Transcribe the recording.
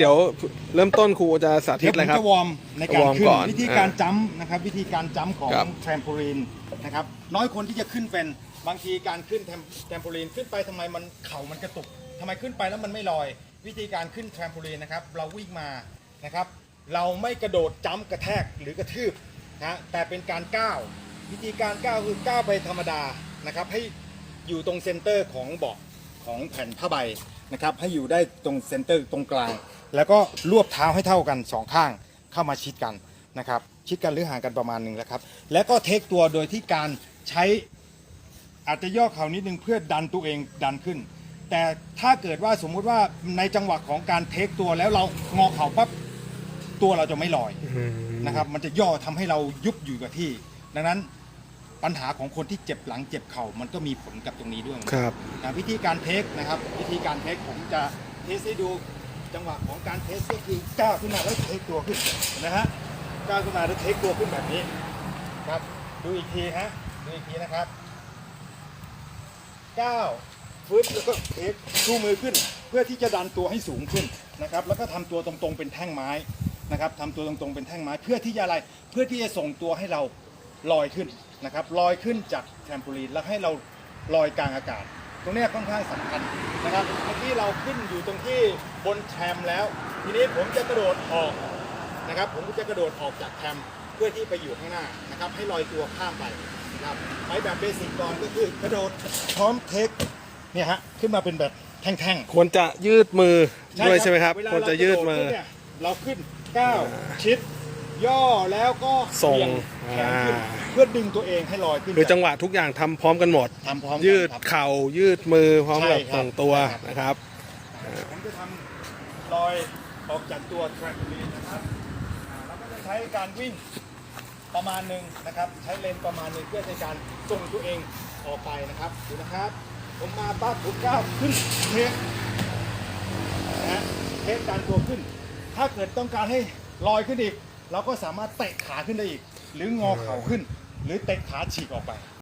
เดี๋ยวเริ่มต้นครูจะสาธิเดี๋ยตวอะไรผมครับจะวอร์มในการวอร์มขึ้นก่อนวิธีการอ่าจัมป์นะครับวิธีการจัมป์ของครับ แทรมโพลีนนะครับน้อยคนที่จะขึ้นเป็นบางทีการขึ้นแทรมแทรมโพลีนขึ้นไปทำไมมันเข่ามันกระตุกทำไมขึ้นไปแล้วมันไม่ลอย วิธีการขึ้นแทรมโพลีนนะครับเราวิ่งมานะครับเราไม่กระโดดจัมป์กระแทกหรือกระทืบนะแต่เป็นการก้าววิธีการก้าวคือก้าวไปธรรมดานะครับให้อยู่ตรงเซนเตอร์ของเบาะของแผ่นผ้าใบนะครับให้อยู่ได้ตรงเซนเตอร์ตรงกลาง แล้วก็รวบเท้าให้เท่ากันสองข้างเข้ามาชิดกันนะครับชิดกันหรือห่างกันประมาณหนึ่งแล้วครับแล้วก็เทคตัวโดยที่การใช้อาจจะย่อเข่านิดนึงเพื่อดันตัวเองดันขึ้น แต่ถ้าเกิดว่าสมมุติว่าในจังหวะของการเทคตัวแล้วเรางอเข่าปั๊บตัวเราจะไม่ลอยนะครับมันจะย่อทำให้เรายุบอยู่กับที่ ดังนั้นปัญหาของคนที่เจ็บหลังเจ็บเข่ามันก็มีผลกับตรงนี้ด้วยครับนะวิธีการเทคนะครับ วิธีการเทคผมจะเทสให้ดู จังหวะของการเทสก็คือก้าวขึ้นมาแล้วเทคตัวขึ้นนะฮะก้าวขึ้นมาแล้วเทคตัวขึ้นแบบนี้ครับดูอีกทีฮะดูอีกทีนะครับก้าวฟึบแล้วก็เทคชูมือขึ้น เพื่อที่จะดันตัวให้สูงขึ้นนะครับ แล้วก็ทำตัวตรงๆเป็นแท่งไม้นะครับทำตัวตรงๆเป็นแท่งไม้ เพื่อที่จะอะไรเพื่อที่จะส่งตัวให้เราลอยขึ้นนะครับลอยขึ้นจากแทมโพลีนแล้วให้เราลอยกลางอากาศ ตรงเนี้ยค่อนข้างสำคัญนะครับ เมื่อกี้เราขึ้นอยู่ตรงที่บนแทมแล้ว ทีนี้ผมจะกระโดดออกนะครับ ผมจะกระโดดออกจากแทมเพื่อที่ไปอยู่ข้างหน้านะครับ ให้ลอยตัวข้ามไปนะครับไปแบบเบสิกก่อนก็คือกระโดดพร้อมเทคเนี่ยฮะขึ้นมาเป็นแบบแท่งๆควรจะยืดมือด้วยใช่ไหมครับเวลาควรจะยืดมือเากระโขึ้นเนี่ยเราขึ้นก้าวชิด ย่อแล้วก็ส่งเบี่ยแขนขึ้นอ่า เพื่อดึงตัวเองให้ลอยขึ้นคือจังหวะทุกอย่างทำพร้อมกันหมด ทำพร้อมกันยืดครับ เข่ายืดมือพร้อมกับใช่ครับ ส่งตัวใช่ครับนะครับ ผมจะทำลอยออกจากตัวแทร็กลีนนะครับอ่าเราก็จะใช้การวิ่งประมาณหนึ่งนะครับ ใช้เลนประมาณหนึ่งเพื่อในการส่งตัวเองออกไปนะครับดูนะครับ ผมมาปั๊บผมก้าวขึ้นเทคนะฮะเทคการตัวขึ้น ถ้าเกิดต้องการให้ลอยขึ้นอีก เราก็สามารถเตะขาขึ้นได้อีก หรืองอเข่าขึ้น หรือเตะขาฉีกออกไป